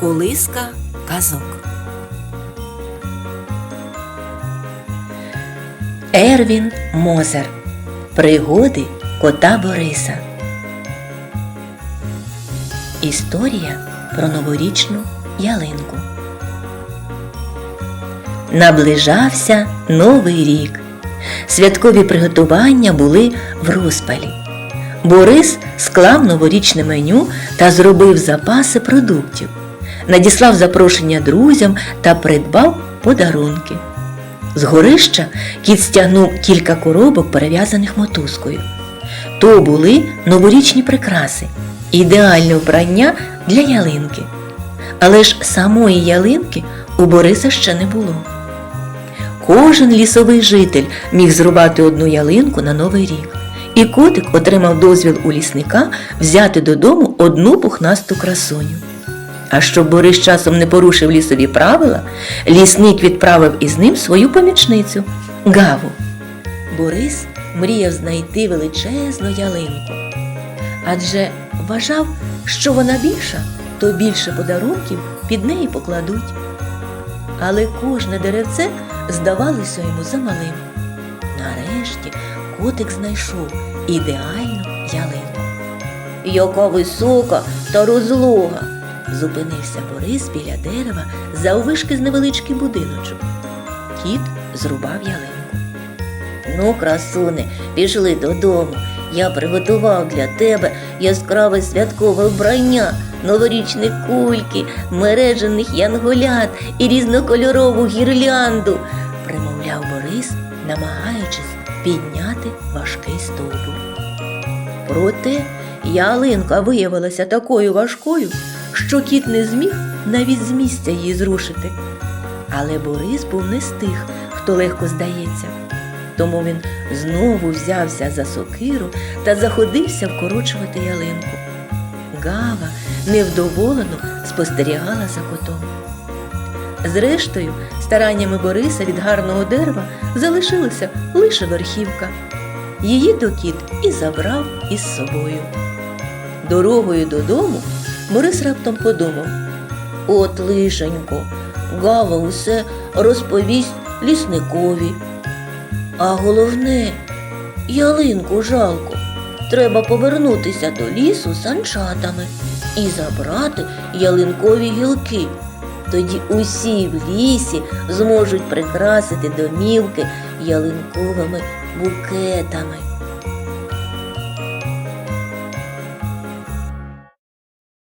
Колиска казок. Ервін Мозер. Пригоди кота Бориса. Історія про новорічну ялинку. Наближався Новий рік. Святкові приготування були в розпалі. Борис склав новорічне меню та зробив запаси продуктів, надіслав запрошення друзям та придбав подарунки. З горища кіт стягнув кілька коробок, перев'язаних мотузкою. То були новорічні прикраси, ідеальне вбрання для ялинки. Але ж самої ялинки у Бориса ще не було. Кожен лісовий житель міг зрубати одну ялинку на новий рік. І котик отримав дозвіл у лісника взяти додому одну пухнасту красуню. А щоб Борис часом не порушив лісові правила, лісник відправив із ним свою помічницю Гаву. Борис мріяв знайти величезну ялинку, адже вважав, що вона більша, то більше подарунків під неї покладуть. Але кожне деревце здавалося йому замалим. Нарешті котик знайшов ідеальну ялинку. Яка висока та розлога. Зупинився Борис біля дерева заввишки з невеличкий будиночок. Кіт зрубав ялинку. Ну, красуне, пішли додому. Я приготував для тебе яскраве святкове вбрання, новорічні кульки, мережених янголят і різнокольорову гірлянду, примовляв Борис, намагаючись підняти важкий стовбур. Проте ялинка виявилася такою важкою, що кіт не зміг навіть з місця її зрушити. Але Борис був не з тих, хто легко здається. Тому він знову взявся за сокиру та заходився вкорочувати ялинку. Гава невдоволено спостерігала за котом. Зрештою, стараннями Бориса від гарного дерева залишилася лише верхівка. Її то кіт і забрав із собою. Дорогою додому Борис раптом подумав От лишенько, Гава усе розповість лісникові. А головне, ялинку жалко. Треба повернутися до лісу санчатами і забрати ялинкові гілки. Тоді усі в лісі зможуть прикрасити домівки ялинковими букетами.